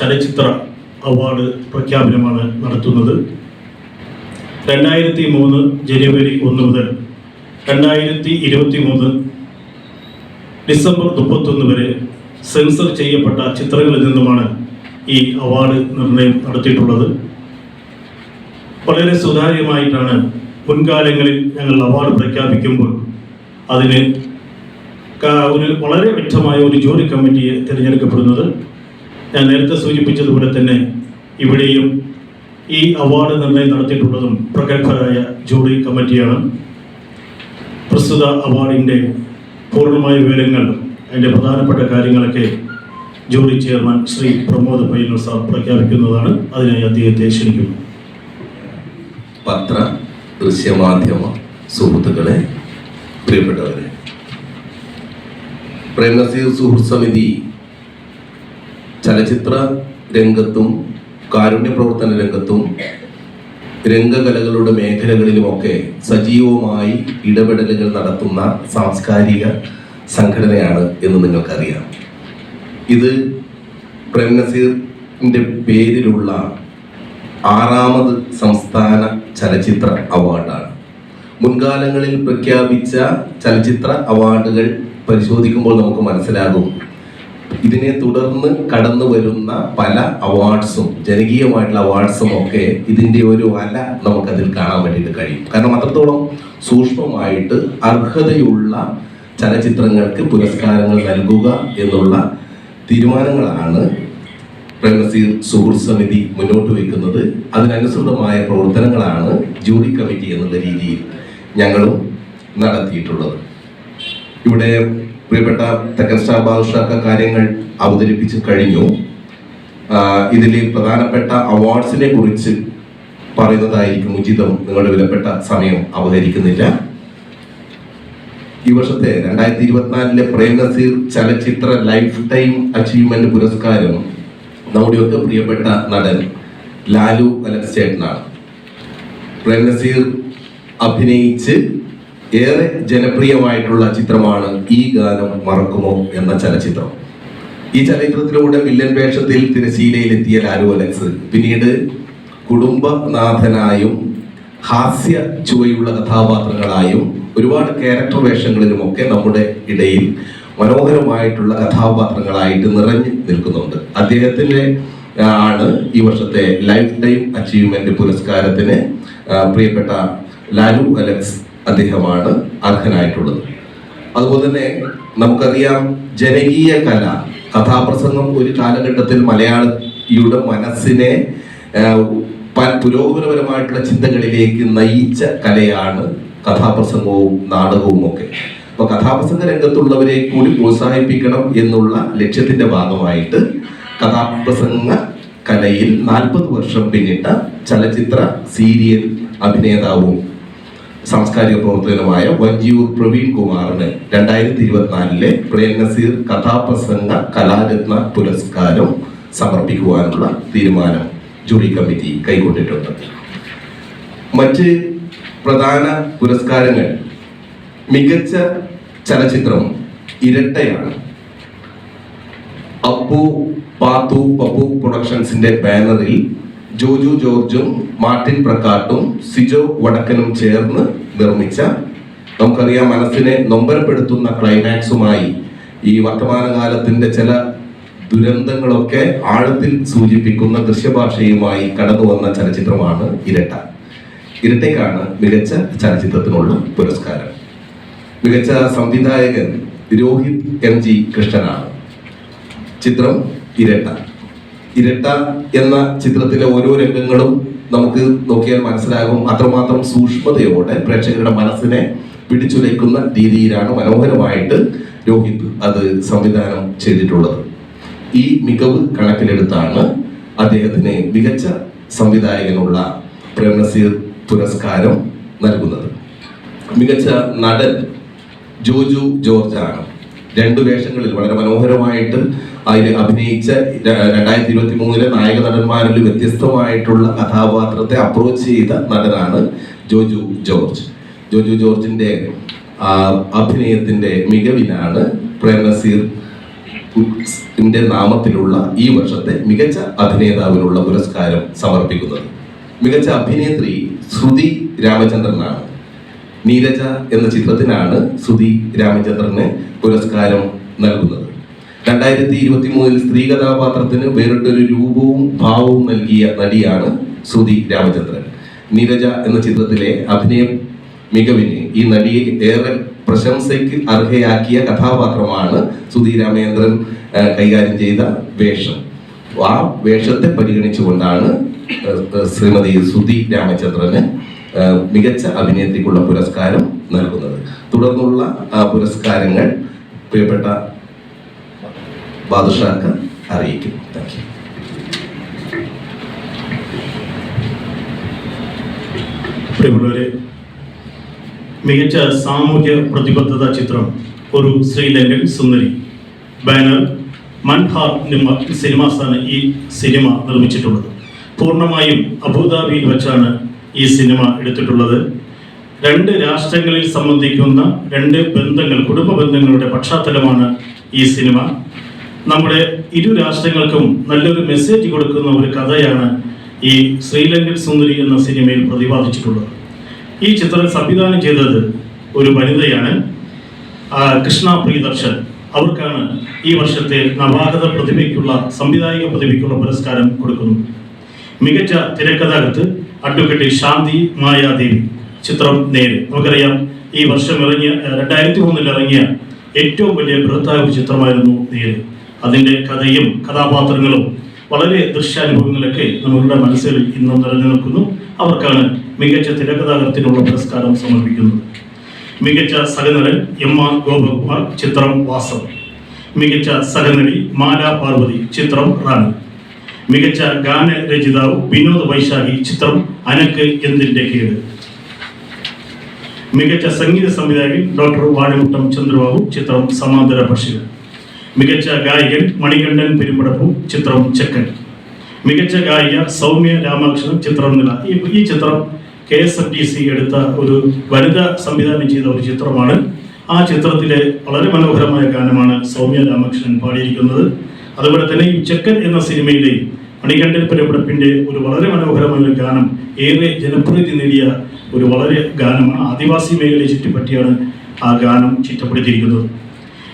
ചലച്ചിത്ര അവാർഡ് പ്രഖ്യാപനമാണ് നടത്തുന്നത്. രണ്ടായിരത്തി മൂന്ന് ജനുവരി ഒന്ന് മുതൽ രണ്ടായിരത്തി ഇരുപത്തി മൂന്ന് ഡിസംബർ മുപ്പത്തൊന്ന് വരെ സെൻസർ ചെയ്യപ്പെട്ട ചിത്രങ്ങളിൽ നിന്നുമാണ് ഈ അവാർഡ് നിർണയം നടത്തിയിട്ടുള്ളത്. വളരെ സുതാര്യമായിട്ടാണ് മുൻകാലങ്ങളിൽ ഞങ്ങൾ അവാർഡ് പ്രഖ്യാപിക്കുമ്പോൾ അതിന് ഒരു വളരെ വ്യക്തമായ ഒരു ജോലി കമ്മിറ്റിയെ തിരഞ്ഞെടുക്കപ്പെടുന്നത്. ഞാൻ നേരത്തെ സൂചിപ്പിച്ചതുപോലെ തന്നെ ഇവിടെയും ഈ അവാർഡ് നിർണയം നടത്തിയിട്ടുള്ളതും പ്രഗത്ഭരായ ജൂറി കമ്മിറ്റിയാണ് പ്രസ്തുത അവാർഡിന്റെ പൂർണമായ വിവരങ്ങൾ അതിന്റെ പ്രധാനപ്പെട്ട കാര്യങ്ങളൊക്കെ jury chairman Shri Pramod Payyannur sir പ്രഖ്യാപിക്കുന്നതാണ്. അതിനായി അദ്ദേഹത്തെ ക്ഷണിക്കുന്നു. പത്ര ദൃശ്യമാധ്യമ സുഹൃത്തുക്കളെ പ്രിയപ്പെട്ടവരെ പ്രേംനസീർ സുഹൃത്ത് സമിതി ചലച്ചിത്ര രംഗത്തും കാരുണ്യ പ്രവർത്തന രംഗത്തും രംഗകലകളുടെ മേഖലകളിലുമൊക്കെ സജീവമായി ഇടപെടലുകൾ നടത്തുന്ന സാംസ്കാരിക സംഘടനയാണ് എന്ന് നിങ്ങൾക്കറിയാം. ഇത് പ്രേംനസീറിന്റെ പേരിലുള്ള ആറാമത് സംസ്ഥാന ചലച്ചിത്ര അവാർഡാണ്. മുൻകാലങ്ങളിൽ പ്രഖ്യാപിച്ച ചലച്ചിത്ര അവാർഡുകൾ പരിശോധിക്കുമ്പോൾ നമുക്ക് മനസ്സിലാകും ഇതിനെ തുടർന്ന് കടന്നു വരുന്ന പല അവാർഡ്സും ജനകീയമായിട്ടുള്ള അവാർഡ്സും ഒക്കെ ഇതിന്റെ ഒരു അല നമുക്കതിൽ കാണാൻ വേണ്ടിയിട്ട് കഴിയും. കാരണം അത്രത്തോളം സൂക്ഷ്മമായിട്ട് അർഹതയുള്ള ചലച്ചിത്രങ്ങൾക്ക് പുരസ്കാരങ്ങൾ നൽകുക എന്നുള്ള തീരുമാനങ്ങളാണ് പ്രേമസീർ സുഹൃത്ത് സമിതി മുന്നോട്ട് വയ്ക്കുന്നത്. അതിനനുസൃതമായ പ്രവർത്തനങ്ങളാണ് ജൂറി കമ്മിറ്റി എന്നുള്ള രീതിയിൽ ഞങ്ങളും നടത്തിയിട്ടുള്ളത്. ഇവിടെ പ്രിയപ്പെട്ട തെക്കൻ സ്റ്റാർ ബാദുഷാക്ക കാര്യങ്ങൾ അവതരിപ്പിച്ച് കഴിഞ്ഞു. ഇതിൽ പ്രധാനപ്പെട്ട അവാർഡ്സിനെ കുറിച്ച് പറയുന്നതായിരിക്കും ഉചിതം. നിങ്ങളുടെ വിലപ്പെട്ട സമയം അവതരിക്കുന്നില്ല. ഈ വർഷത്തെ രണ്ടായിരത്തി ഇരുപത്തിനാലിലെ പ്രേംനസീർ ചലച്ചിത്ര ലൈഫ് ടൈം അച്ചീവ്മെന്റ് പുരസ്കാരം നമ്മുടെയൊക്കെ പ്രിയപ്പെട്ട നടൻ ലാലു അലക്സ് ചേട്ടനാണ്. പ്രേം അഭിനയിച്ച് ഏറെ ജനപ്രിയമായിട്ടുള്ള ചിത്രമാണ് ഈ ഗാനം മറക്കുമോ എന്ന ചലച്ചിത്രം. ഈ ചലച്ചിത്രത്തിലൂടെ വില്ലൻ വേഷത്തിൽ തിരശീലയിലെത്തിയ ലാലു അലക്സ് പിന്നീട് കുടുംബനാഥനായും ഹാസ്യ ചുവയുള്ള കഥാപാത്രങ്ങളായും ഒരുപാട് ക്യാരക്ടർ വേഷങ്ങളിലുമൊക്കെ നമ്മുടെ ഇടയിൽ മനോഹരമായിട്ടുള്ള കഥാപാത്രങ്ങളായിട്ട് നിറഞ്ഞു നിൽക്കുന്നുണ്ട്. അദ്ദേഹത്തിന്റെ ആണ് ഈ വർഷത്തെ ലൈഫ് ടൈം അച്ചീവ്മെന്റ് പുരസ്കാരത്തിന് പ്രിയപ്പെട്ട ലാലു അലക്സ് അദ്ദേഹമാണ് അർഹനായിട്ടുള്ളത്. അതുപോലെ തന്നെ നമുക്കറിയാം ജനകീയ കല കഥാപ്രസംഗം ഒരു കാലഘട്ടത്തിൽ മലയാളിയുടെ മനസ്സിനെ പുരോഗമനപരമായിട്ടുള്ള ചിന്തകളിലേക്ക് നയിച്ച കലയാണ് കഥാപ്രസംഗവും നാടകവും ഒക്കെ. അപ്പൊ കഥാപ്രസംഗ രംഗത്തുള്ളവരെ കൂടി പ്രോത്സാഹിപ്പിക്കണം എന്നുള്ള ലക്ഷ്യത്തിന്റെ ഭാഗമായിട്ട് കഥാപ്രസംഗ കലയിൽ നാൽപ്പത് വർഷം പിന്നിട്ട ചലച്ചിത്ര സീരിയൽ അഭിനേതാവും സാംസ്കാരിക പ്രവർത്തകനുമായ വഞ്ചിയൂർ പ്രവീൺ കുമാറിന് രണ്ടായിരത്തി ഇരുപത്തിനാലിലെ പ്രേം നസീർ കഥാപ്രസംഗ കലാരത്ന പുരസ്കാരം സമർപ്പിക്കുവാനുള്ള തീരുമാനം ജൂറി കമ്മിറ്റി കൈക്കൊണ്ടിട്ടുണ്ട്. മറ്റ് പ്രധാന പുരസ്കാരങ്ങൾ മികച്ച ചലച്ചിത്രം ഇരട്ടയാണ്. അപ്പു പാത്തു പപ്പു പ്രൊഡക്ഷൻസിന്റെ ബാനറിൽ ജോജു ജോർജും മാർട്ടിൻ പ്രക്കാട്ടും സിജോ വടക്കനും ചേർന്ന് നിർമ്മിച്ച നമുക്കറിയാം മനസ്സിനെ നൊമ്പരപ്പെടുത്തുന്ന ക്ലൈമാക്സുമായി ഈ വർത്തമാനകാലത്തിന്റെ ചില ദുരന്തങ്ങളൊക്കെ ആഴത്തിൽ സൂചിപ്പിക്കുന്ന ദൃശ്യഭാഷയുമായി കടന്നു വന്ന ചലച്ചിത്രമാണ് ഇരട്ട. ഇരട്ടയ്ക്കാണ് മികച്ച ചലച്ചിത്രത്തിനുള്ള പുരസ്കാരം. മികച്ച സംവിധായകൻ രോഹിത് എം ജി കൃഷ്ണനാണ്. ചിത്രം ഇരട്ട. ഇരട്ട എന്ന ചിത്രത്തിലെ ഓരോ രംഗങ്ങളും നമുക്ക് നോക്കിയാൽ മനസ്സിലാകും. അത്രമാത്രം സൂക്ഷ്മതയോടെ പ്രേക്ഷകരുടെ മനസ്സിനെ പിടിച്ചുലയ്ക്കുന്ന രീതിയിലാണ് മനോഹരമായിട്ട് രോഹിത് അത് സംവിധാനം ചെയ്തിട്ടുള്ളത്. ഈ മികവ് കണക്കിലെടുത്താണ് അദ്ദേഹത്തിന് മികച്ച സംവിധായകനുള്ള പ്രേംനസീർ പുരസ്കാരം നൽകുന്നത്. മികച്ച നടൻ ജോജു ജോർജ് ആണ് രണ്ടു വേഷങ്ങളിൽ വളരെ മനോഹരമായിട്ട് അതിൽ അഭിനയിച്ച രണ്ടായിരത്തി ഇരുപത്തി മൂന്നിലെ നായക നടന്മാരിൽ വ്യത്യസ്തമായിട്ടുള്ള കഥാപാത്രത്തെ അപ്രോച്ച് ചെയ്ത നടനാണ് ജോജു ജോർജ്. ജോജു ജോർജിന്റെ അഭിനയത്തിന്റെ മികവിനാണ് പ്രേംനസീർ നാമത്തിലുള്ള ഈ വർഷത്തെ മികച്ച അഭിനേതാവിനുള്ള പുരസ്കാരം സമർപ്പിക്കുന്നത്. മികച്ച അഭിനേത്രി ശ്രുതി രാമചന്ദ്രനാണ്. നീരജ എന്ന ചിത്രത്തിനാണ് ശ്രുതി രാമചന്ദ്രന് പുരസ്കാരം നൽകുന്നത്. രണ്ടായിരത്തി ഇരുപത്തി മൂന്നിൽ സ്ത്രീ കഥാപാത്രത്തിന് വേറിട്ടൊരു രൂപവും ഭാവവും നൽകിയ നടിയാണ് ശ്രുതി രാമചന്ദ്രൻ. നീരജ എന്ന ചിത്രത്തിലെ അഭിനയ മികവിന് ഈ നടിയെ ഏറെ പ്രശംസയ്ക്ക് അർഹയാക്കിയ കഥാപാത്രമാണ് സുധി രാമേന്ദ്രൻ കൈകാര്യം ചെയ്ത വേഷം. ആ വേഷത്തെ പരിഗണിച്ചുകൊണ്ടാണ് ശ്രീമതി സുധി രാമചന്ദ്രന് മികച്ച അഭിനേത്രിക്കുള്ള പുരസ്കാരം നൽകുന്നത്. തുടർന്നുള്ള പുരസ്കാരങ്ങൾ പ്രിയപ്പെട്ട ബാദുഷാക്ക് അറിയിക്കും. താങ്ക് യു പ്രിയമുള്ളവരെ മികച്ച സാമൂഹ്യ പ്രതിബദ്ധത ചിത്രം ഒരു ശ്രീലങ്കൻ സുന്ദരി. ബാനർ മൻഹാർ നിമ- സിനിമാസാണ് ഈ സിനിമ നിർമ്മിച്ചിട്ടുള്ളത്. പൂർണമായും അബുദാബിയിൽ വെച്ചാണ് ഈ സിനിമ എടുത്തിട്ടുള്ളത്. രണ്ട് രാഷ്ട്രങ്ങളിൽ സംബന്ധിക്കുന്ന രണ്ട് ബന്ധങ്ങൾ കുടുംബ ബന്ധങ്ങളുടെ പശ്ചാത്തലമാണ് ഈ സിനിമ നമ്മുടെ ഇരു രാഷ്ട്രങ്ങൾക്കും നല്ലൊരു മെസ്സേജ് കൊടുക്കുന്ന ഒരു കഥയാണ് ഈ ശ്രീലങ്കൻ സുന്ദരി എന്ന സിനിമയിൽ പ്രതിപാദിച്ചിട്ടുള്ളത്. ഈ ചിത്രം സംവിധാനം ചെയ്തത് ഒരു വനിതയാണ് കൃഷ്ണ പ്രിയദർശൻ. അവർക്കാണ് ഈ വർഷത്തെ നവാഗത പ്രതിഭയ്ക്കുള്ള സംവിധായക പ്രതിഭയ്ക്കുള്ള പുരസ്കാരം കൊടുക്കുന്നത്. മികച്ച തിരക്കഥാകൃത്ത് അഡ്വക്കേറ്റ് ശാന്തി മായാദേവി ചിത്രം നേര് നമുക്കറിയാം ഈ വർഷം ഇറങ്ങിയ രണ്ടായിരത്തി മൂന്നിൽ ഇറങ്ങിയ ഏറ്റവും വലിയ ബൃഹത്തായ ചിത്രമായിരുന്നു നേര് അതിന്റെ കഥയും കഥാപാത്രങ്ങളും വളരെ ദൃശ്യാനുഭവങ്ങളൊക്കെ നമ്മളുടെ മനസ്സിൽ ഇന്നും നിലനിൽക്കുന്നു. അവർക്കാണ് മികച്ച തിരക്കഥാകൃത്തിനുള്ള പുരസ്കാരം സമർപ്പിക്കുന്നത്. മികച്ച സഹനടൻ എം ആർ ഗോപകുമാർ ചിത്രം വാസം. മികച്ച സഹനടി മാല പാർവതി ചിത്രം റാണി. മികച്ച ഗാന രചയിതാവ് വിനോദ് വൈശാഖി ചിത്രം അനക്ക് എന്തിന്റെ കേട്? മികച്ച സംഗീത സംവിധായകൻ ഡോക്ടർ വാഴമുട്ടം ചന്ദ്രബാബു ചിത്രം സമാന്തര പക്ഷികൾ മികച്ച ഗായകൻ മണികണ്ഠൻ പെരുമ്പടപ്പു ചിത്രം ചെക്കൻ. മികച്ച ഗായിക സൗമ്യ രാമകൃഷ്ണൻ ചിത്രം നില. ഈ ചിത്രം K S F T C എടുത്ത ഒരു വനിത സംവിധാനം ചെയ്ത ഒരു ചിത്രമാണ്. ആ ചിത്രത്തിലെ വളരെ മനോഹരമായ ഗാനമാണ് സൗമ്യ രാമകൃഷ്ണൻ പാടിയിരിക്കുന്നത്. അതുപോലെ തന്നെ ഈ ചെക്കൻ എന്ന സിനിമയിലെ മണികണ്ഠൻ പെരുമ്പടപ്പിന്റെ ഒരു വളരെ മനോഹരമായ ഗാനം ഏറെ ജനപ്രീതി നേടിയ ഒരു വളരെ ഗാനമാണ് ആദിവാസി മേഖലയെ ചുറ്റിപ്പറ്റിയാണ് ആ ഗാനം ചിട്ടപ്പെടുത്തിയിരിക്കുന്നത്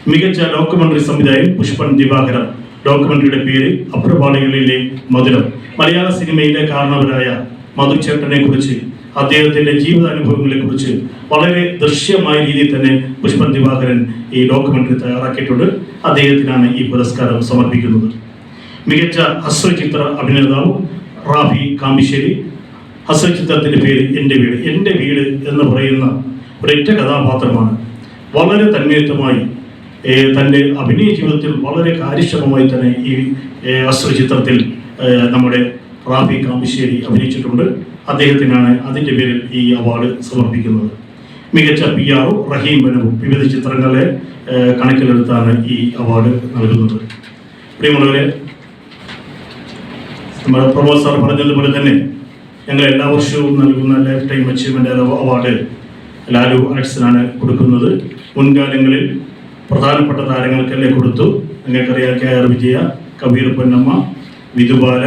മികച്ച ഡോക്യുമെന്ററി സംവിധായകൻ പുഷ്പൻ ദിവാകരൻ. ഡോക്യുമെന്ററിയുടെ പേര് അപ്രപാളികളിലെ മധുരം. മലയാള സിനിമയിലെ കാരണവരായ മധുചേട്ടനെ കുറിച്ച് അദ്ദേഹത്തിന്റെ ജീവിതാനുഭവങ്ങളെ കുറിച്ച് വളരെ ദൃശ്യമായ രീതിയിൽ തന്നെ പുഷ്പൻ ദിവാകരൻ ഈ ഡോക്യുമെന്ററി തയ്യാറാക്കിയിട്ടുണ്ട്. അദ്ദേഹത്തിനാണ് ഈ പുരസ്കാരം സമർപ്പിക്കുന്നത്. മികച്ച ഹസ്വചിത്ര അഭിനേതാവ് റാഫി കാമ്പിശ്ശേരി. ഹസ്രചിത്രത്തിന്റെ പേര് എന്റെ വീട്. എന്റെ വീട് എന്ന് പറയുന്ന ഒരൊറ്റ കഥാപാത്രമാണ്. വളരെ തന്മയത്വമായി തന്റെ അഭിനയ ജീവിതത്തിൽ വളരെ കാര്യക്ഷമമായി തന്നെ ഈ ഏഹ്, ഹസ്രചിത്രത്തിൽ നമ്മുടെ റാഫി കാമ്പശ്ശേരി അഭിനയിച്ചിട്ടുണ്ട്. അദ്ദേഹത്തിനാണ് അതിന്റെ പേരിൽ ഈ അവാർഡ് സമർപ്പിക്കുന്നത്. മികച്ച പി ആർ റഹീം ബനവും വിവിധ ചിത്രങ്ങളെ കണക്കിലെടുത്താണ് ഈ അവാർഡ് നൽകുന്നത്. പ്രിയമുള്ളവരെ നമ്മുടെ പ്രമോദ് സാർ പറഞ്ഞതുപോലെ തന്നെ ഞങ്ങൾ എല്ലാ വർഷവും നൽകുന്ന life time achievement award Lalu ആർട്സിനാണ് കൊടുക്കുന്നത്. മുൻകാലങ്ങളിൽ പ്രധാനപ്പെട്ട താരങ്ങൾക്കല്ലേ കൊടുത്തു. നിങ്ങൾക്കറിയാം കെ ആർ വിജയ കബീർ പൊന്നമ്മ വിധുബാല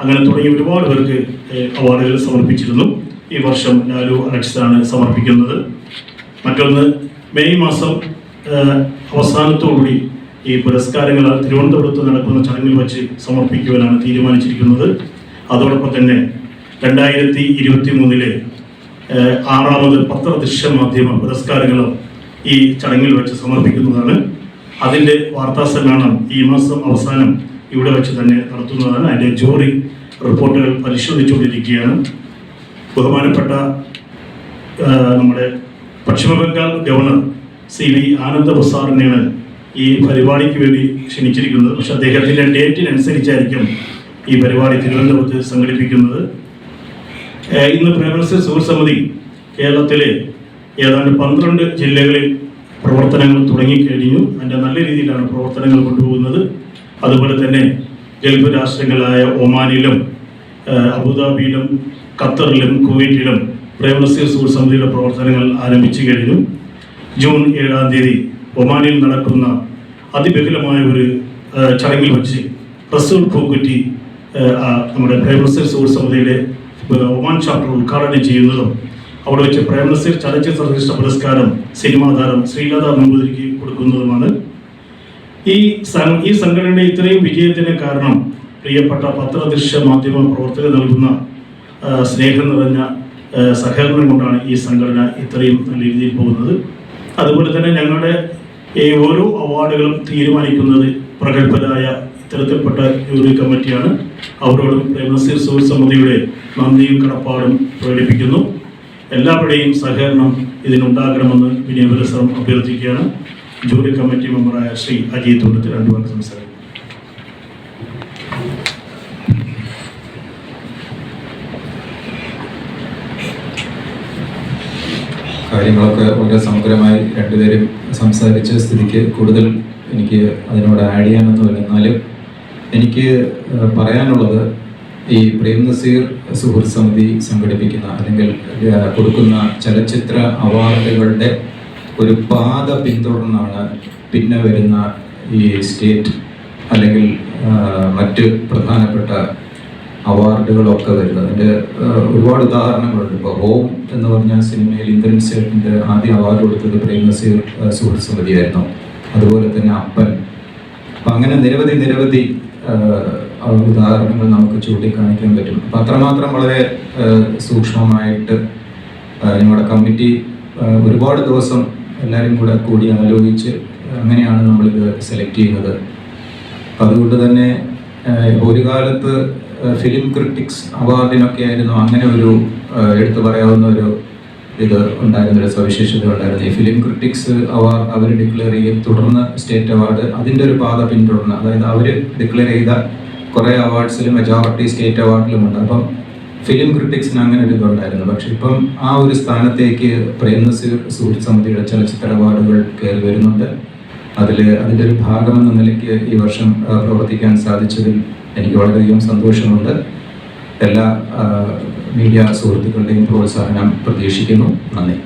അങ്ങനെ തുടങ്ങിയ ഒരുപാട് പേർക്ക് അവാർഡുകൾ സമർപ്പിച്ചിരുന്നു. ഈ വർഷം ലാലു അലക്സാണ് സമർപ്പിക്കുന്നത്. മറ്റൊന്ന് മെയ് മാസം അവസാനത്തോടുകൂടി ഈ പുരസ്കാരങ്ങൾ തിരുവനന്തപുരത്ത് നടക്കുന്ന ചടങ്ങിൽ വച്ച് സമർപ്പിക്കുവാനാണ് തീരുമാനിച്ചിരിക്കുന്നത്. അതോടൊപ്പം തന്നെ രണ്ടായിരത്തി ഇരുപത്തി മൂന്നിലെ ആറാമത് പത്രദൃശ്യ മാധ്യമ പുരസ്കാരങ്ങളും ഈ ചടങ്ങിൽ വെച്ച് സമർപ്പിക്കുന്നതാണ്. അതിന്റെ വാർത്താ സമ്മേളനം ഈ മാസം അവസാനം ഇവിടെ വെച്ച് തന്നെ നടത്തുന്നതാണ്. അതിന്റെ ജോറി റിപ്പോർട്ടുകൾ പരിശോധിച്ചുകൊണ്ടിരിക്കുകയാണ്. ബഹുമാനപ്പെട്ട നമ്മുടെ പശ്ചിമ ബംഗാൾ ഗവർണർ സി വി ആനന്ദ പ്രസാദിനെയാണ് ഈ പരിപാടിക്ക് വേണ്ടി ക്ഷണിച്ചിരിക്കുന്നത്. പക്ഷെ അദ്ദേഹത്തിന്റെ ഡേറ്റിനനുസരിച്ചായിരിക്കും ഈ പരിപാടി തിരുവനന്തപുരത്ത് സംഘടിപ്പിക്കുന്നത്. ഇന്ന് ഇന്ന് സുഹൃത്ത് സമിതി കേരളത്തിലെ ഏതാണ്ട് പന്ത്രണ്ട് ജില്ലകളിൽ പ്രവർത്തനങ്ങൾ തുടങ്ങിക്കഴിഞ്ഞു. അതിന്റെ നല്ല രീതിയിലാണ് പ്രവർത്തനങ്ങൾ കൊണ്ടുപോകുന്നത്. അതുപോലെ തന്നെ ഗൾഫ് രാഷ്ട്രങ്ങളായ ഒമാനിലും അബുദാബിയിലും ഖത്തറിലും കുവൈറ്റിലും പ്രേമനസ്യ സമിതിയുടെ പ്രവർത്തനങ്ങൾ ആരംഭിച്ചു കഴിഞ്ഞു. ജൂൺ ഏഴാം തീയതി ഒമാനിൽ നടക്കുന്ന അതിബഹുലമായ ഒരു ചടങ്ങിൽ വെച്ച് റസൂൽ പൂക്കുറ്റി നമ്മുടെ പ്രേമനസീർ സുഹൃത്ത് സമിതിയുടെ ഒമാൻ ചാപ്റ്റർ ഉദ്ഘാടനം ചെയ്യുന്നതും അവിടെ വെച്ച് പ്രേമനസീർ ചലച്ചിത്ര ശ്രേഷ്ഠ പുരസ്കാരം സിനിമാ താരം ശ്രീലത നമ്പൂതിരിക്ക് കൊടുക്കുന്നതുമാണ്. ഈ ഈ സംഘടനയുടെ ഇത്രയും വിജയത്തിന് കാരണം പ്രിയപ്പെട്ട പത്രദൃശ്യ മാധ്യമ പ്രവർത്തകർ നൽകുന്ന സ്നേഹം നിറഞ്ഞ സഹകരണം കൊണ്ടാണ് ഈ സംഘടന ഇത്രയും നല്ല രീതിയിൽ പോകുന്നത്. അതുപോലെ തന്നെ ഞങ്ങളുടെ ഈ ഓരോ അവാർഡുകളും തീരുമാനിക്കുന്നത് പ്രഗത്ഭരായ ഇത്തരത്തിൽപ്പെട്ട ജൂറി കമ്മിറ്റിയാണ്. അവരോടും പ്രേമനസീർ സുഹൃത്ത് സമിതിയുടെ നന്ദിയും കടപ്പാടും പ്രകടിപ്പിക്കുന്നു. എല്ലാവരുടെയും സഹകരണം ഇതിനുണ്ടാകണമെന്ന് വിനയപുരസരം അഭ്യർത്ഥിക്കുകയാണ്. ജൂറി കമ്മിറ്റി മെമ്പറായ ശ്രീ അജിത് തുണ്ടത്ത് രണ്ടു പേർ സംസാരിക്കും. കാര്യങ്ങളൊക്കെ വളരെ സമഗ്രമായി രണ്ടുപേരും സംസാരിച്ച സ്ഥിതിക്ക് കൂടുതൽ എനിക്ക് അതിനോട് ആഡ് ചെയ്യാനൊന്നുമില്ല എന്നാലും എനിക്ക് പറയാനുള്ളത് ഈ പ്രേം നസീർ സുഹൃത്ത് സമിതി സംഘടിപ്പിക്കുന്ന അല്ലെങ്കിൽ കൊടുക്കുന്ന ചലച്ചിത്ര അവാർഡുകളുടെ ഒരു പാത പിന്തുടർന്നാണ് പിന്നെ വരുന്ന ഈ സ്റ്റേറ്റ് അല്ലെങ്കിൽ മറ്റ് പ്രധാനപ്പെട്ട അവാർഡുകളൊക്കെ വരുന്നത്. അതിന്റെ ഒരുപാട് ഉദാഹരണങ്ങളുണ്ട്. ഇപ്പോൾ ഹോം എന്ന് പറഞ്ഞ സിനിമയിൽ ഇന്ദ്രൻ സേട്ടിന്റെ ആദ്യ അവാർഡ് കൊടുത്തത് പ്രേം നസീർ സുഹൃത്ത് സമിതിയായിരുന്നു അതുപോലെ തന്നെ അപ്പൻ. അപ്പം അങ്ങനെ നിരവധി നിരവധി ഉദാഹരണങ്ങൾ നമുക്ക് ചൂണ്ടിക്കാണിക്കാൻ പറ്റും. അപ്പം അത്രമാത്രം വളരെ സൂക്ഷ്മമായിട്ട് നമ്മുടെ കമ്മിറ്റി ഒരുപാട് ദിവസം എല്ലാവരും കൂടെ കൂടി ആലോചിച്ച് അങ്ങനെയാണ് നമ്മളിത് സെലക്ട് ചെയ്യുന്നത്. അതുകൊണ്ട് തന്നെ ഒരു കാലത്ത് ഫിലിം ക്രിട്ടിക്സ് അവാർഡിനൊക്കെ ആയിരുന്നു അങ്ങനെ ഒരു എടുത്തു പറയാവുന്ന ഒരു ഇത് ഉണ്ടായിരുന്ന ഒരു സവിശേഷത ഉണ്ടായിരുന്നു. ഈ ഫിലിം ക്രിട്ടിക്സ് അവാർഡ് അവർ ഡിക്ലെയർ ചെയ്യും. തുടർന്ന് സ്റ്റേറ്റ് അവാർഡ് അതിന്റെ ഒരു പാത പിന്തുടർന്ന് അതായത് അവർ ഡിക്ലെയർ ചെയ്ത കുറേ അവാർഡ്സിൽ മെജോറിറ്റി സ്റ്റേറ്റ് അവാർഡിലും ഉണ്ട്. അപ്പം ഫിലിം ക്രിട്ടിക്സിന് അങ്ങനെ ഒരു ഇതുണ്ടായിരുന്നു. പക്ഷെ ഇപ്പം ആ ഒരു സ്ഥാനത്തേക്ക് പ്രേം നസീർ സുഹൃത്ത് സമിതിയുടെ ചലച്ചിത്ര അവാർഡുകൾ കയറി വരുന്നുണ്ട്. അതിൽ അതിന്റെ ഒരു ഭാഗമെന്ന നിലയ്ക്ക് ഈ വർഷം പ്രവർത്തിക്കാൻ സാധിച്ചതിൽ എനിക്ക് വളരെയധികം സന്തോഷമുണ്ട്. എല്ലാ മീഡിയ സുഹൃത്തുക്കളുടെയും പ്രോത്സാഹനം പ്രതീക്ഷിക്കുന്നു. നന്ദി.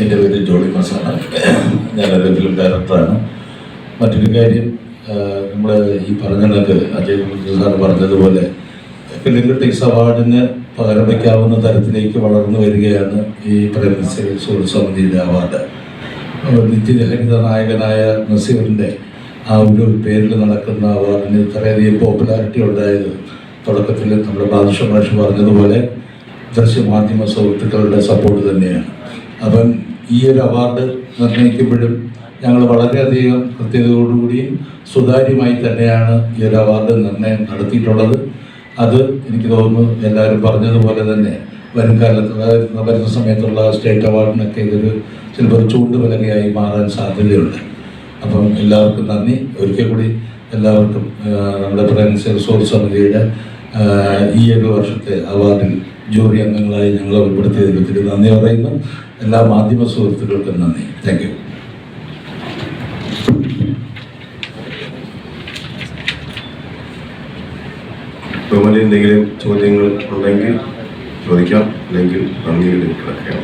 എന്റെ പേര് ജോളി മാസാണ് ഞാനൊരു ഫിലിം ഡയറക്ടറാണ്. മറ്റൊരു കാര്യം നമ്മൾ ഈ പറഞ്ഞത് അജയ് സാർ പറഞ്ഞതുപോലെ ഫിലിം ക്രിട്ടിക്സ് അവാർഡിന് പകരം വയ്ക്കാവുന്ന തരത്തിലേക്ക് വളർന്നു വരികയാണ് ഈ സുഹൃത്ത് സമിതിയുടെ അവാർഡ്. നിത്യലഹരിത നായകനായ നസീറിന്റെ ആ ഒരു പേരിൽ നടക്കുന്ന അവാർഡിന് ഇത്രയധികം പോപ്പുലാരിറ്റി ഉണ്ടായത് തുടക്കത്തിൽ നമ്മുടെ ബാദുഷ മാഷ് പറഞ്ഞതുപോലെ ദൃശ്യമാധ്യമ സുഹൃത്തുക്കളുടെ സപ്പോർട്ട് തന്നെയാണ്. അപ്പം ഈ ഒരു അവാർഡ് നിർണയിക്കുമ്പോഴും ഞങ്ങൾ വളരെയധികം കൃത്യതയോടുകൂടിയും സുതാര്യമായി തന്നെയാണ് ഈ ഒരു അവാർഡ് നിർണയം നടത്തിയിട്ടുള്ളത്. അത് എനിക്ക് തോന്നുന്നു എല്ലാവരും പറഞ്ഞതുപോലെ തന്നെ വരും കാലത്ത് അതായത് വരുന്ന സമയത്തുള്ള സ്റ്റേറ്റ് അവാർഡിനൊക്കെ ഇതൊരു ചിലപ്പോൾ ചൂണ്ടുവിലകയായി മാറാൻ സാധ്യതയുണ്ട്. അപ്പം എല്ലാവർക്കും നന്ദി. ഒരിക്കൽ കൂടി എല്ലാവർക്കും നമ്മുടെ ഫ്രണ്ട്സ് റിസോർട്ട് സമിതിയുടെ ഈ ഒരു വർഷത്തെ അവാർഡിൽ ജൂറി അംഗങ്ങളായി ഞങ്ങൾ ഉൾപ്പെടുത്തിയതിൽ ഒത്തിരി നന്ദി പറയുന്നു. എല്ലാ മാധ്യമ സുഹൃത്തുക്കൾക്കും നന്ദി. താങ്ക് യു ബഹുമാനി എന്തെങ്കിലും ചോദ്യങ്ങൾ ഉണ്ടെങ്കിൽ ചോദിക്കാം. അല്ലെങ്കിൽ നന്ദി കിടക്കാം